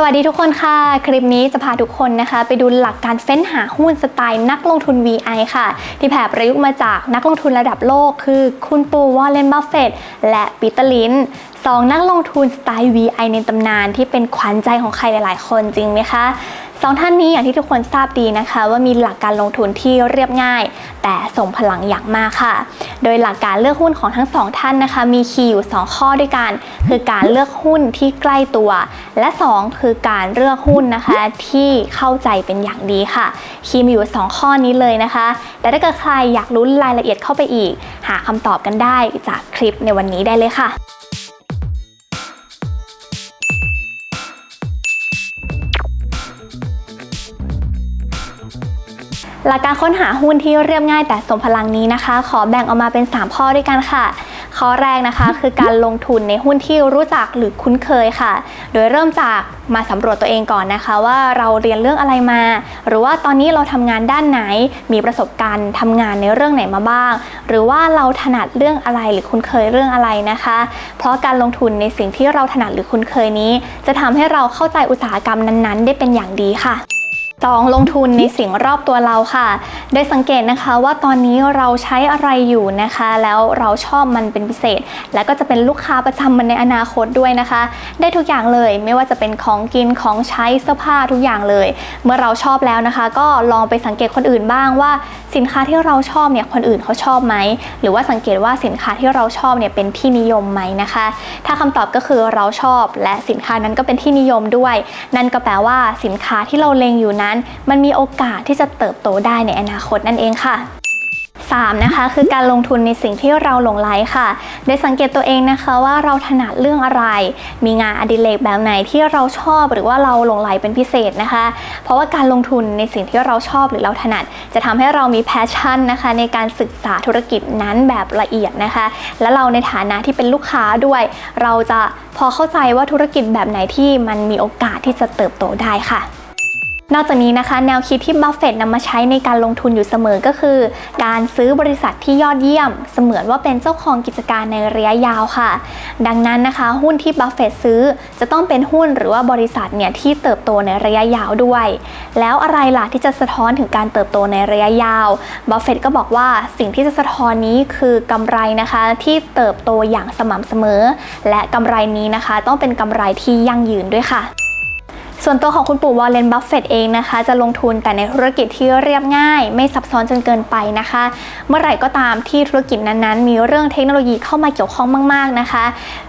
สวัสดีทุกคนค่ะ คลิปนี้จะพาทุกคนนะคะ ไปดูหลักการเฟ้นหาหุ้นสไตล์นักลงทุน VI ค่ะ ที่แผ่ประยุกต์มาจากนักลงทุนระดับโลก คือคุณปูวอลเลนบัฟเฟตและปีเตอร์ลินสองนักลงทุนสไตล์ VI ในตำนานที่เป็นขวัญใจของใครหลาย ๆ คนจริงไหมคะ สองท่านนี้อย่างที่ทุกคนทราบดีนะคะ ว่ามีหลักการลงทุนที่เรียบง่าย แต่ส่งพลังอย่างมากค่ะ โดยหลักการเลือกหุ้นของทั้งสองท่านนะคะ มีคีย์อยู่ 2 ข้อด้วยกัน คือการเลือกหุ้นที่ใกล้ตัว และ 2 คือการเลือกหุ้นนะคะที่เข้าใจเป็นอย่างดีค่ะ คีย์มีอยู่ 2 ข้อนี้เลยนะคะ แต่ถ้าเกิดใครอยากรู้รายละเอียดเข้าไปอีก หาคำตอบกันได้จากคลิปในวันนี้ได้เลยค่ะ หลักการค้นหาหุ้นที่เรียบง่ายแต่สมพลังนี้นะคะ ขอแบ่งออกมาเป็น 3 ข้อด้วยกันค่ะ ข้อแรกนะคะคือการลงทุนในหุ้นที่รู้จักหรือคุ้นเคยค่ะ โดยเริ่มจากมาสำรวจตัวเองก่อนนะคะว่าเราเรียนเรื่องอะไรมา หรือว่าตอนนี้เราทำงานด้านไหน มีประสบการณ์ทำงานในเรื่องไหนมาบ้าง หรือว่าเราถนัดเรื่องอะไรหรือคุ้นเคยเรื่องอะไรนะคะ เพราะการลงทุนในสิ่งที่เราถนัดหรือคุ้นเคยนี้ จะทำให้เราเข้าใจอุตสาหกรรมนั้นๆ ได้เป็นอย่างดีค่ะ 2. ลงทุนในสิ่งรอบตัวเราค่ะโดยสังเกตนะคะว่าตอนนี้เราใช้อะไรอยู่นะคะ แล้วเราชอบมันเป็นพิเศษ และก็จะเป็นลูกค้าประจำมันในอนาคตด้วยนะคะ ได้ทุกอย่างเลยไม่ว่าจะเป็นของกินของใช้เสื้อผ้าทุกอย่างเลย เมื่อเราชอบแล้วนะคะ ก็ลองไปสังเกตคนอื่นบ้างว่า สินค้าที่เราชอบเนี่ยคนอื่นเขาชอบไหมหรือว่าสังเกตว่าสินค้าที่เราชอบเนี่ยเป็นที่นิยมไหมนะคะ ถ้าคำตอบก็คือเราชอบ และสินค้านั้นก็เป็นที่นิยมด้วย นั่นก็แปลว่าสินค้าที่เราเล็งอยู่นั้น มันมีโอกาสที่จะเติบโตได้ในอนาคตนั่นเองค่ะ 3. นะคะคือการลงทุนในสิ่งที่เราหลงไหลค่ะโดยสังเกตตัวเองนะคะว่าเราถนัดเรื่องอะไร มีงานอดิเรกแบบไหนที่เราชอบหรือว่าเราหลงไหลเป็นพิเศษนะคะ เพราะว่าการลงทุนในสิ่งที่เราชอบหรือเราถนัด จะทำให้เรามีแพชชั่นนะคะ ในการศึกษาธุรกิจนั้นแบบละเอียดนะคะ และเราในฐานะที่เป็นลูกค้าด้วย เราจะพอเข้าใจว่าธุรกิจแบบไหนที่มันมีโอกาสที่จะเติบโตได้ค่ะ นอกจากนี้นะคะแนวคิดที่บัฟเฟตต์นำมาใช้ในการลงทุนอยู่เสมอก็คือ การซื้อบริษัทที่ยอดเยี่ยม เสมือนว่าเป็นเจ้าของกิจการในระยะยาวค่ะ ดังนั้นนะคะ หุ้นที่บัฟเฟตต์ซื้อจะต้องเป็นหุ้นหรือว่าบริษัทเนี่ยที่เติบโตในระยะยาวด้วย แล้วอะไรล่ะที่จะสะท้อนถึงการเติบโตในระยะยาวบัฟเฟตต์ก็บอกว่าสิ่งที่จะสะท้อนนี้คือกำไรนะคะที่เติบโตอย่างสม่ำเสมอ และกำไรนี้นะคะ ต้องเป็นกำไรที่ยั่งยืนด้วยค่ะ ส่วนตัวของคุณปู่วอลเลนบัฟเฟตเองนะคะ จะลงทุนแต่ในธุรกิจที่เรียบง่าย ไม่ซับซ้อนจนเกินไปนะคะ เมื่อไหร่ก็ตามที่ธุรกิจนั้นๆ มีเรื่องเทคโนโลยีเข้ามาเกี่ยวข้องมาก ๆนะคะ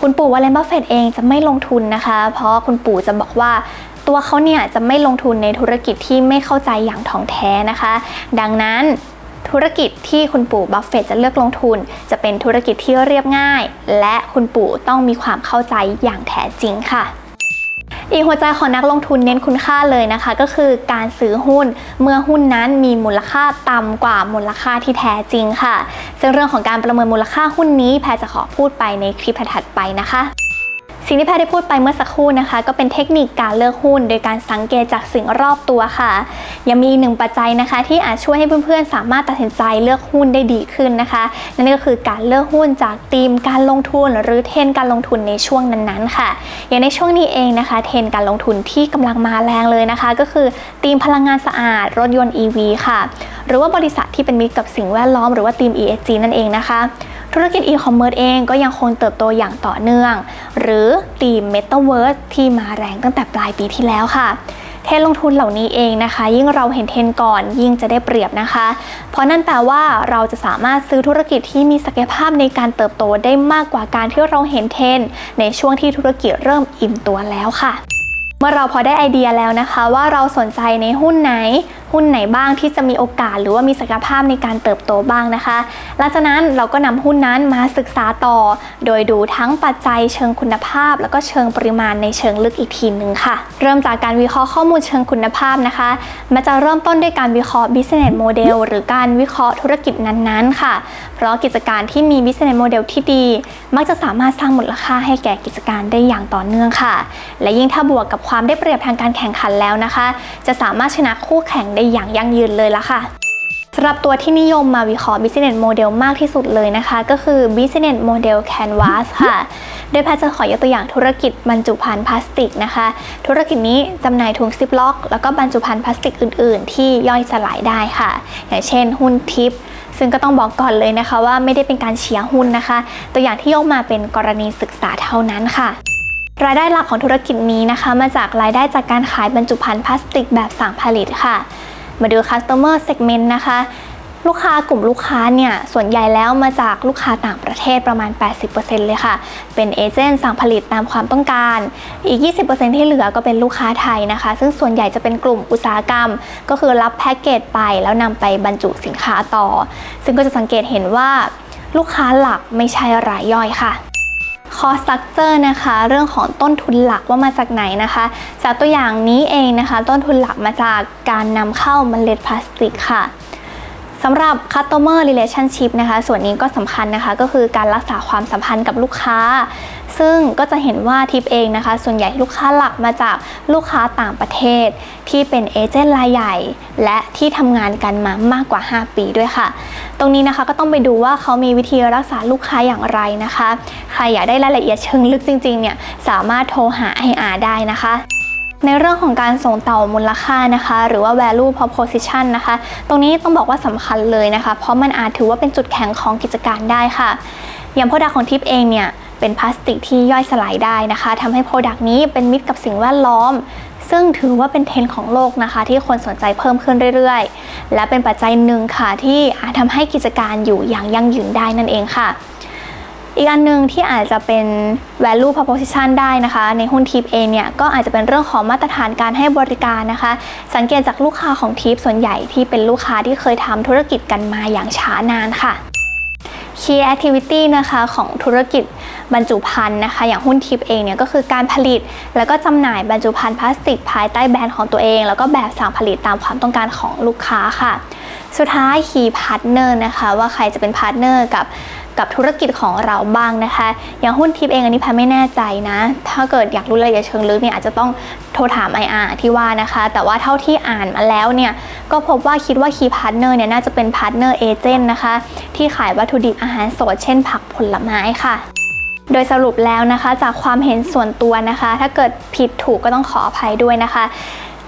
คุณปู่วอลเลนบัฟเฟตเองจะไม่ลงทุนนะคะ เพราะคุณปู่จะบอกว่าตัวเขาเนี่ยจะไม่ลงทุนในธุรกิจที่ไม่เข้าใจอย่างถ่องแท้นะคะ ดังนั้นธุรกิจที่คุณปู่บัฟเฟตจะเลือกลงทุน จะเป็นธุรกิจที่เรียบง่าย และคุณปู่ต้องมีความเข้าใจอย่างแท้จริงค่ะ อีกหัวใจของนักลงทุนเน้นคุณค่าเลยนะคะ ก็คือการซื้อหุ้นเมื่อหุ้นนั้นมีมูลค่าต่ำกว่ามูลค่าที่แท้จริงค่ะ ซึ่งเรื่องของการประเมินมูลค่าหุ้นนี้แพรจะขอพูดไปในคลิปถัดไปนะคะ สิ่งที่แพรได้พูดไปเมื่อสักครู่นะคะ ก็เป็นเทคนิคการเลือกหุ้น โดยการสังเกตจากสิ่งรอบตัวค่ะ ยังมีอีกหนึ่งปัจจัยนะคะ ที่อาจช่วยให้เพื่อนๆ สามารถตัดสินใจเลือกหุ้นได้ดีขึ้นนะคะ นั่นก็คือการเลือกหุ้นจากธีมการลงทุน หรือเทรนด์การลงทุนในช่วงนั้นๆค่ะ อย่างในช่วงนี้เองนะคะ เทรนด์การลงทุนที่กำลังมาแรงเลยนะคะ ก็คือธีมพลังงานสะอาด รถยนต์ EV ค่ะ หรือว่าบริษัทที่เป็นมิตรกับสิ่งแวดล้อม หรือว่าธีม ESG นั่นเองนะคะ ธุรกิจอีคอมเมิร์ซเองก็ยังคงเติบโตอย่างต่อเนื่อง หรือตีม Metaverse ที่มาแรงตั้งแต่ปลายปีที่แล้วค่ะเทรนลงทุนเหล่านี้เองนะคะ ยิ่งเราเห็นเทรนก่อนยิ่งจะได้เปรียบนะคะ เพราะนั่นแปลว่าเราจะสามารถซื้อธุรกิจที่มีศักยภาพในการเติบโตได้มากกว่าการที่เราเห็นเทรนในช่วงที่ธุรกิจเริ่มอิ่มตัวแล้วค่ะ เมื่อเราพอได้ไอเดียแล้วนะคะ ว่าเราสนใจในหุ้นไหน หุ้นไหนบ้างที่จะมีโอกาส หรือว่ามีศักยภาพในการเติบโตบ้างนะคะ หลังจากนั้นเราก็นำหุ้นนั้นมาศึกษาต่อ โดยดูทั้งปัจจัยเชิงคุณภาพ แล้วก็เชิงปริมาณในเชิงลึกอีกทีหนึ่งค่ะ เริ่มจากการวิเคราะห์ข้อมูลเชิงคุณภาพนะคะ มันจะเริ่มต้นด้วยการวิเคราะห์ business model หรือการวิเคราะห์ธุรกิจนั้นๆ ค่ะ เพราะกิจการที่มี business model ที่ดี มักจะสามารถสร้างมูลค่าให้แก่กิจการได้อย่างต่อเนื่องค่ะ และยิ่งถ้าบวกกับความได้เปรียบทางการแข่งขันแล้วนะคะ จะสามารถชนะคู่แข่งได้อย่างยั่งยืนเลยละค่ะสำหรับตัวที่นิยมมาวิเคราะห์ business model มากที่สุดเลยนะคะ ก็คือ business model canvas ค่ะ โดยแพทย์จะขอยกตัวอย่างธุรกิจบรรจุภัณฑ์พลาสติกนะคะ ธุรกิจนี้จำหน่ายถุงซิปล็อก แล้วก็บรรจุภัณฑ์พลาสติกอื่น ๆ ที่ย่อยสลายได้ค่ะ อย่างเช่น หุ้นทิป ซึ่งก็ต้องบอกก่อนเลยนะคะว่าไม่ได้เป็นการเชียร์หุ้นนะคะ ตัวอย่างที่ยกมาเป็นกรณีศึกษาเท่านั้นค่ะ รายได้หลักของธุรกิจนี้นะคะ มาจากรายได้จากการขายบรรจุภัณฑ์พลาสติกแบบสั่งผลิตค่ะ มาดู customer segment นะคะ ลูกค้ากลุ่มลูกค้าเนี่ย ส่วนใหญ่แล้วมาจากลูกค้าต่างประเทศประมาณ 80%เลยค่ะ เป็นเอเจนต์สั่งผลิตตามความต้องการ อีก 20%ที่เหลือก็เป็นลูกค้าไทยนะคะ ซึ่งส่วนใหญ่จะเป็นกลุ่มอุตสาหกรรม ก็คือรับแพ็กเกจไปแล้วนำไปบรรจุสินค้าต่อ ซึ่งก็จะสังเกตเห็นว่าลูกค้าหลักไม่ใช่รายย่อยค่ะ คอสตัคเจอร์นะคะ เรื่องของต้นทุนหลักว่ามาจากไหนนะคะ จากตัวอย่างนี้เองนะคะ ต้นทุนหลักมาจากการนำเข้าเมล็ดพลาสติกค่ะสำหรับ customer relationship นะคะ ส่วนนี้ก็สำคัญนะคะ ก็คือการรักษาความสัมพันธ์กับลูกค้า ซึ่งก็จะเห็นว่าทิปเองนะคะ ส่วนใหญ่ลูกค้าหลักมาจากลูกค้าต่างประเทศ ที่เป็นเอเจนต์รายใหญ่ และที่ทำงานกันมามากกว่า 5 ปีด้วยค่ะ ตรงนี้นะคะก็ต้องไปดูว่าเขามีวิธีรักษาลูกค้าอย่างไรนะคะ ใครอยากได้รายละเอียดเชิงลึกจริงๆเนี่ยสามารถโทรหา IR ได้นะคะในเรื่องของการส่งต่อมูลค่านะคะ หรือว่า value proposition นะคะ ตรงนี้ต้องบอกว่าสำคัญเลยนะคะ เพราะมันอาจถือว่าเป็นจุดแข็งของกิจการได้ค่ะ อย่างโปรดักของทิปเองเนี่ย เป็นพลาสติกที่ย่อยสลายได้นะคะทำให้โปรดักต์นี้เป็นมิตรกับสิ่งแวดล้อม ซึ่งถือว่าเป็นเทรนด์ของโลกนะคะ ที่คนสนใจเพิ่มขึ้นเรื่อยๆ และเป็นปัจจัยหนึ่งค่ะที่อาจทำให้กิจการอยู่อย่างยั่งยืนได้นั่นเองค่ะอีกอันหนึ่งที่อาจจะเป็น value proposition ได้นะคะ ในหุ้นทิปเองเนี่ย ก็อาจจะเป็นเรื่องของมาตรฐานการให้บริการนะคะ สังเกตจากลูกค้าของทิปส่วนใหญ่ที่เป็นลูกค้าที่เคยทำธุรกิจกันมาอย่างช้านานค่ะ Key Activity นะคะของธุรกิจบรรจุภัณฑ์นะคะ อย่างหุ้นทิปเองเนี่ยก็คือการผลิต แล้วก็จำหน่ายบรรจุภัณฑ์พลาสติกภายใต้แบรนด์ของตัวเอง แล้วก็แบบสั่งผลิตตามความต้องการของลูกค้าค่ะ สุดท้าย Key Partner นอร์นะคะ ว่าใครจะเป็นพาร์ทเนอร์กับกับธุรกิจของเราบ้างนะคะ อย่างหุ้นทิปเองอันนี้แพนไม่แน่ใจนะ ถ้าเกิดอยากรู้รายละเอียดเชิงลึกเนี่ยอาจจะต้องโทรถาม IR ที่ว่านะคะ แต่ว่าเท่าที่อ่านมาแล้วเนี่ย ก็พบว่าคิดว่า Key Partner เนี่ยน่าจะเป็น Partner Agent นะคะ ที่ขายวัตถุดิบอาหารสดเช่นผักผลไม้ค่ะโดยสรุปแล้วนะคะจากความเห็นส่วนตัวนะคะ ถ้าเกิดผิดถูกก็ต้องขออภัยด้วยนะคะ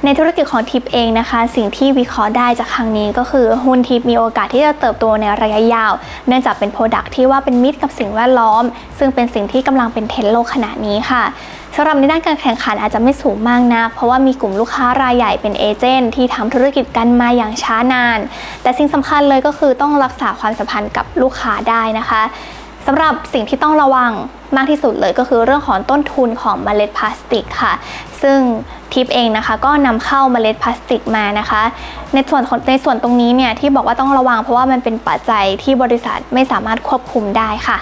ในธุรกิจของทิปเองนะคะ สิ่งที่วิเคราะห์ได้จากครั้งนี้ก็คือหุ้นทิปมีโอกาสที่จะเติบโตในระยะยาว เนื่องจากเป็นโปรดักที่ว่าเป็นมิตรกับสิ่งแวดล้อม ซึ่งเป็นสิ่งที่กำลังเป็นเทรนด์โลกขณะนี้ค่ะสำหรับในด้านการแข่งขันอาจจะไม่สูงมากนักเพราะว่ามีกลุ่มลูกค้ารายใหญ่เป็นเอเจนต์ที่ทำธุรกิจกันมาอย่างช้านาน แต่สิ่งสำคัญเลยก็คือต้องรักษาความสัมพันธ์กับลูกค้าได้นะคะ สำหรับสิ่งที่ต้องระวังมากที่สุดเลยก็คือเรื่องของต้นทุนของเมล็ดพลาสติกค่ะ ซึ่งทิปเองนะคะ ก็นำเข้าเมล็ดพลาสติกมานะคะ ในส่วนในส่วนตรงนี้เนี่ยที่บอกว่าต้องระวังเพราะว่ามันเป็นปัจจัยที่บริษัทไม่สามารถควบคุมได้ค่ะ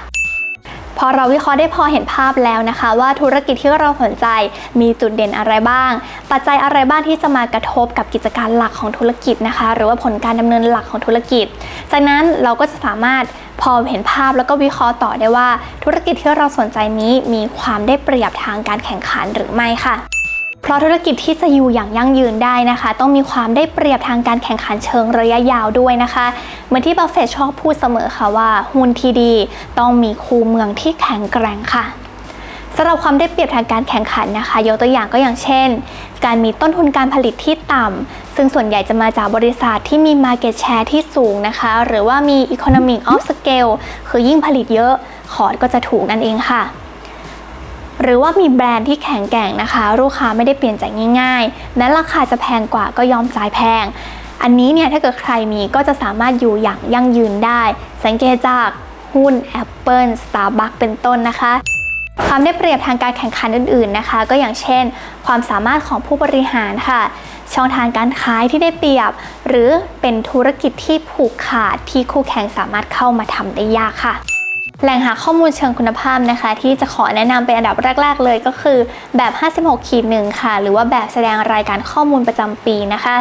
พอเราวิเคราะห์ได้พอเห็นภาพแล้วนะคะ ว่าธุรกิจที่เราสนใจมีจุดเด่นอะไรบ้าง ปัจจัยอะไรบ้างที่จะมากระทบกับกิจการหลักของธุรกิจนะคะ หรือว่าผลการดำเนินหลักของธุรกิจ จากนั้นเราก็จะสามารถ พอเห็นภาพแล้วก็วิเคราะห์ต่อได้ว่า ธุรกิจที่เราสนใจนี้มีความได้เปรียบทางการแข่งขันหรือไม่ค่ะเพราะธุรกิจที่จะอยู่อย่างยั่งยืนได้นะคะ ต้องมีความได้เปรียบทางการแข่งขันเชิงระยะยาวด้วยนะคะ เหมือนที่บัฟเฟตชอบพูดเสมอค่ะว่าหุ้นที่ดีต้องมีคูเมืองที่แข็งแกร่งค่ะสำหรับความได้เปรียบทางการแข่งขันนะคะ ยกตัวอย่างก็อย่างเช่น การมีต้นทุนการผลิตที่ต่ำ ซึ่งส่วนใหญ่จะมาจากบริษัทที่มี Market Share ที่สูงนะคะ หรือว่ามี Economic of Scale คือยิ่งผลิตเยอะคอร์ดก็จะถูกนั่นเองค่ะ หรือว่ามีแบรนด์ที่แข็งแกร่งนะคะ ลูกค้าไม่ได้เปลี่ยนใจง่ายๆแม้ราคาจะแพงกว่าก็ยอมจ่ายแพง อันนี้เนี่ยถ้าเกิดใครมีก็จะสามารถอยู่อย่างยั่งยืนได้ สังเกตจากหุ้น Apple Starbucks เป็นต้นนะคะ ความได้เปรียบทางการแข่งขันอื่นๆนะคะ ก็อย่างเช่น ความสามารถของผู้บริหารค่ะ ช่องทางการขายที่ได้เปรียบ หรือเป็นธุรกิจที่ผูกขาดที่คู่แข่งสามารถเข้ามาทำได้ยากค่ะ แหล่งหาข้อมูลเชิงคุณภาพนะคะ ที่จะขอแนะนำเป็นอันดับแรก ๆ เลยก็คือแบบ 56ขีดหนึ่งค่ะ หรือว่าแบบแสดงรายการข้อมูลประจำปีนะคะ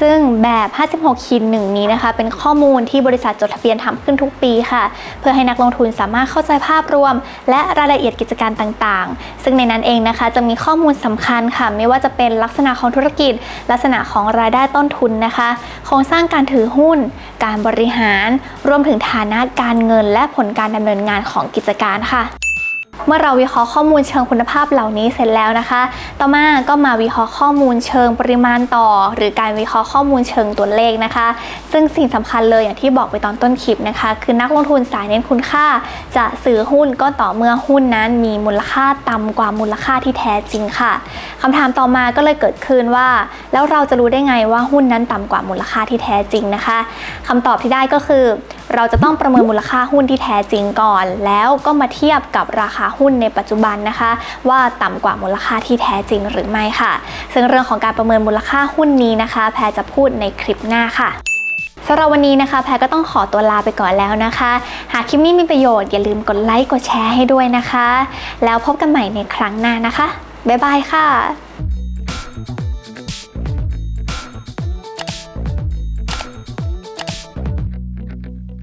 ซึ่งแบบ 56ขีดหนึ่งนี้นะคะ เป็นข้อมูลที่บริษัทจดทะเบียนทำขึ้นทุกปีค่ะ เพื่อให้นักลงทุนสามารถเข้าใจภาพรวม และรายละเอียดกิจการต่างๆ ซึ่งในนั้นเองนะคะจะมีข้อมูลสำคัญค่ะ ไม่ว่าจะเป็นลักษณะของธุรกิจ ลักษณะของรายได้ต้นทุนนะคะ โครงสร้างการถือหุ้น การบริหาร รวมถึงฐานะการเงินและผลการดำเนินงานของกิจการค่ะ เมื่อเราวิเคราะห์ข้อมูลเชิงคุณภาพเหล่านี้เสร็จแล้วนะคะ ต่อมาก็มาวิเคราะห์ข้อมูลเชิงปริมาณต่อ หรือการวิเคราะห์ข้อมูลเชิงตัวเลขนะคะ ซึ่งสิ่งสำคัญเลยอย่างที่บอกไปตอนต้นคลิปนะคะ คือนักลงทุนสายเน้นคุณค่า จะซื้อหุ้นก็ต่อเมื่อหุ้นนั้นมีมูลค่าต่ำกว่ามูลค่าที่แท้จริงค่ะคำถามต่อมาก็เลยเกิดขึ้นว่า แล้วเราจะรู้ได้ไงว่าหุ้นนั้นต่ำกว่ามูลค่าที่แท้จริงนะคะคำตอบที่ได้ก็คือ เราจะต้องประเมินมูลค่าหุ้นที่แท้จริงก่อน แล้วก็มาเทียบกับราคาหุ้นในปัจจุบันนะคะ ว่าต่ำกว่ามูลค่าที่แท้จริงหรือไม่ค่ะ ซึ่งเรื่องของการประเมินมูลค่าหุ้นนี้นะคะ แพรจะพูดในคลิปหน้าค่ะสำหรับวันนี้นะคะ แพรก็ต้องขอตัวลาไปก่อนแล้วนะคะ หากคลิปนี้มีประโยชน์อย่าลืมกดไลค์กดแชร์ให้ด้วยนะคะ แล้วพบกันใหม่ในครั้งหน้านะคะ บ๊ายบายค่ะ